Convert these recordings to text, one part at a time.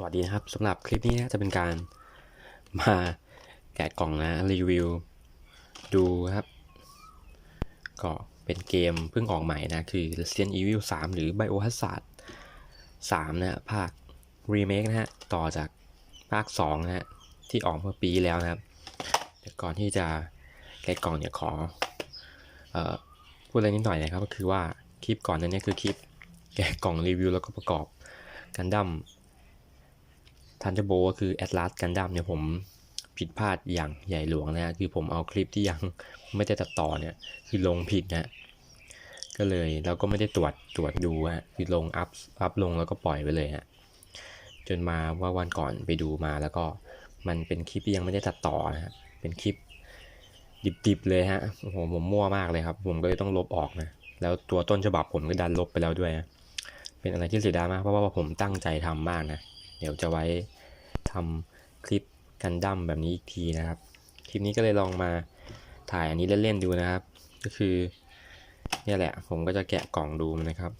สวัสดีนะครับสำหรับคลิปนี้นะจะเป็นการมาแกะกล่องนะรีวิว ดูครับ ก็เป็นเกมเพิ่งออกใหม่นะ คือ Resident Evil 3 หรือ Biohazard 3 นะภาครีเมคนะฮะ ต่อจากภาค 2 นะฮะ ที่ออกเมื่อปีแล้วนะครับแต่ก่อนที่จะแกะกล่องเนี่ยขอเอ่อพูดอะไรนิดหน่อยนะครับ ก็คือว่าคลิปก่อนนั้นเนี่ยคือคลิปแกะกล่องรีวิวแล้วก็ประกอบกันดั้ม ทันจะโบก็คือแอตลาสกันดั้มเนี่ยผมผิดพลาดอย่างใหญ่หลวงนะฮะคือผมเอาคลิปที่ยังไม่ได้ตัดต่อเนี่ยคือลงผิดนะก็เลยเราก็ไม่ได้ตรวจตรวจดูฮะคือลงอัพอัพลงแล้วก็ปล่อยไปเลยฮะจนมาว่าวันก่อนไปดูมาแล้วก็มันเป็นคลิปที่ยังไม่ได้ตัดต่อนะฮะเป็นคลิปดิบๆเลยฮะโอ้โหผมมั่วมากเลยครับ ผมก็เลยต้องลบออกนะแล้วตัวต้นฉบับผมก็ดันลบไปแล้วด้วยนะเป็นอะไรที่เสียดายมากเพราะว่าผมตั้งใจทำมากนะ เดี๋ยวจะไว้ทำคลิปกันดั้มแบบนี้อีกทีนะครับ คลิปนี้ก็เลยลองมาถ่ายอันนี้เล่นๆดูนะครับ ก็คือเนี่ยแหละ ผมก็จะแกะกล่องดูนะครับ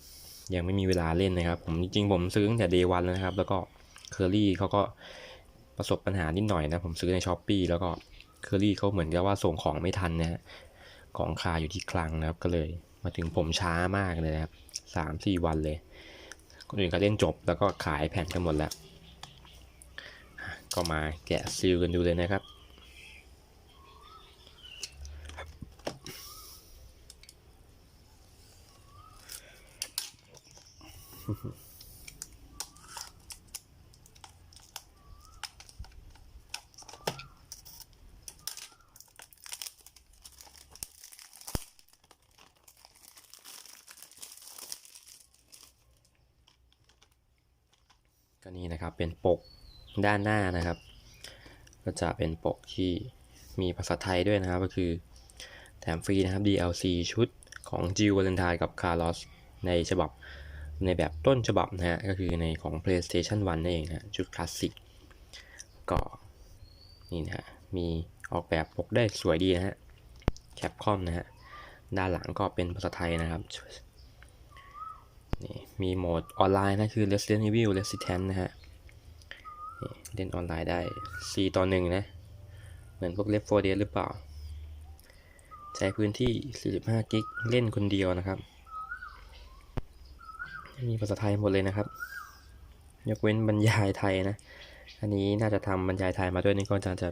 ยังไม่มีเวลาเล่นนะครับ ผมจริงๆผมซื้อตั้งแต่เดย์วันแล้วนะครับ แล้วก็เคอรี่เขาก็ประสบปัญหานิดหน่อยนะ ผมซื้อในช้อปปีแล้วก็เคอรี่เขาเหมือนกับว่าส่งของไม่ทันนะฮะของคาอยู่ที่คลังนะครับ ก็เลยมาถึงผมช้ามากเลยนะครับสามสี่วันเลย คนอื่นก็เล่นจบแล้วก็ขายแผ่นกันหมดแล้ว ก็มาแกะซีลกันดูเลยนะครับ ก็นี่นะครับเป็นปก ด้านหน้านะครับ ก็จะเป็นปกที่มีภาษาไทยด้วยนะครับ ก็คือแถมฟรีนะครับ DLC ชุดของจิววาเลนไทน์กับคาร์ลอสในฉบับในแบบต้นฉบับนะฮะ ก็คือในของ PlayStation 1นั่นเองนะชุดคลาสสิกก็นี่นะฮะ มีออกแบบปกได้สวยดีนะฮะแคปคอมนะฮะ ด้านหลังก็เป็นภาษาไทยนะครับนี่มีโหมดออนไลน์นะคือ Resident Evil Resistance นะฮะ เล่นออนไลน์ได้ 4 ต่อ 1 นะ เหมือนพวก Left 4 Dead หรือเปล่า ใช้พื้นที่ 45 กิก เล่นคนเดียวนะครับ มีภาษาไทยหมดเลยนะครับ ยกเว้นบรรยายไทยนะ อันนี้น่าจะทำบรรยายไทยมาด้วยนี่ก็จะจะ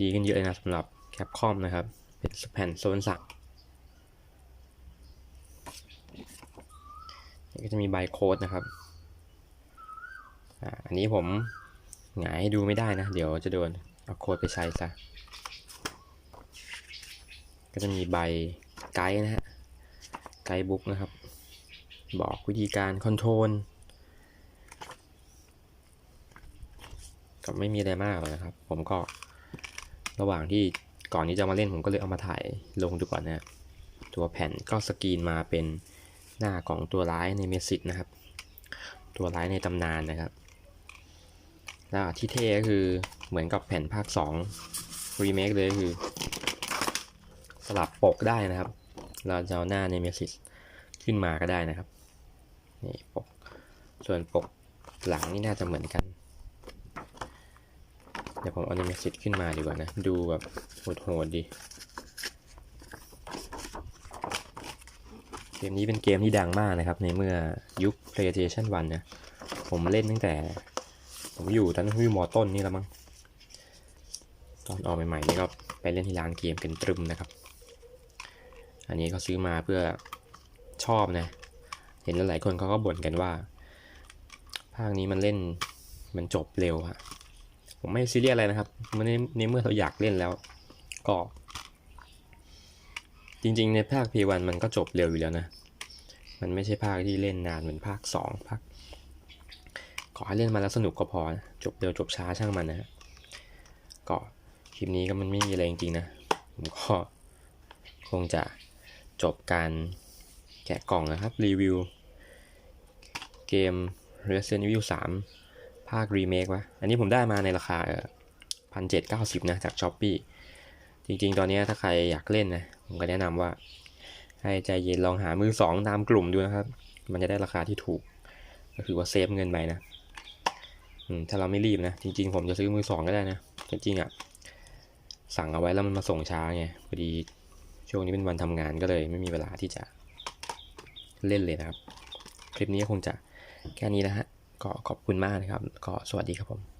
ดีกันเยอะเลยนะสำหรับ Capcom นะครับ เป็นแผ่นโซนสักก็จะมีใบโค้ดนะครับ อันนี้ผมหงายให้ดูไม่ได้นะ เดี๋ยวจะโดนเอาโคดไปใช้ซะ ก็จะมีใบไกด์นะฮะ ไกด์บุ๊กนะครับ บอกวิธีการคอนโทรลก็ไม่มีอะไรมากหรอกนะครับ ผมก็ระหว่างที่ก่อนที่จะมาเล่นผมก็เลยเอามาถ่ายลงดูก่อนนะตัวแผ่นก็สกรีนมาเป็นหน้าของตัวร้ายในเมสิตนะครับ ตัวร้ายในตำนานนะครับ แล้วที่เท่ก็คือเหมือนกับแผ่นภาค2รีเมคเลยคือ สลับปกได้นะครับ เราจะเอาหน้าในเมสิตขึ้นมาก็ได้นะครับนี่ปกส่วนปกหลังนี่น่าจะเหมือนกัน เดี๋ยวผมเอาในเมสิตขึ้นมาดีกว่านะ ดูแบบโหดๆดีเกมนี้เป็นเกมที่ดังมากนะครับ ในเมื่อยุค PlayStation 1นะ ผมเล่นตั้งแต่ ผมอยู่ตอนนั้นผมอยู่มอต้นนี่แล้วมั้งตอนออกใหม่ๆนี่ก็ไปเล่นที่ร้านเกมกันตรึมนะครับ อันนี้เขาซื้อมาเพื่อชอบนะ เห็นหลายคนเขาก็บ่นกันว่า ภาคนี้มันเล่นมันจบเร็วฮะผมไม่ซีเรียสอะไรนะครับมันในในเมื่อเราอยากเล่นแล้ว ก็ จริงๆ ในภาค P1 มันก็จบเร็วอยู่แล้วนะ มันไม่ใช่ภาคที่เล่นนานเหมือนภาค 2 ภาค อให้เล่นมาแล้วสนุกก็พอนะจบเร็วจบช้าช่างมันนะฮะก็คลิปนี้ก็มันไม่มีอะไรจริงๆนะ ผมก็คงจะจบการแกะกล่องนะครับ รีวิว เกม Resident Evil 3 ภาครีเมควะอันนี้ผมได้มาในราคาพันเจ็ดเก้าสิบนะ จาก s h อ p e e จริงๆ ตอนนี้ถ้าใครอยากเล่นนะ ผมก็แนะนำว่า ให้ใจเย็นลองหามือสองตามกลุ่มดูนะครับ มันจะได้ราคาที่ถูก ก็คือว่าเซฟเงินไปนะ ถ้าเราไม่รีบนะ จริง ๆ ผมจะซื้อมือสองก็ได้นะ จริงๆอะ สั่งเอาไว้แล้วมันมาส่งช้าไง พอดีช่วงนี้เป็นวันทำงานก็เลยไม่มีเวลาที่จะเล่นเลยนะครับ คลิปนี้ก็คงจะแค่นี้นะฮะ ก็ขอบคุณมากนะครับ ก็สวัสดีครับผม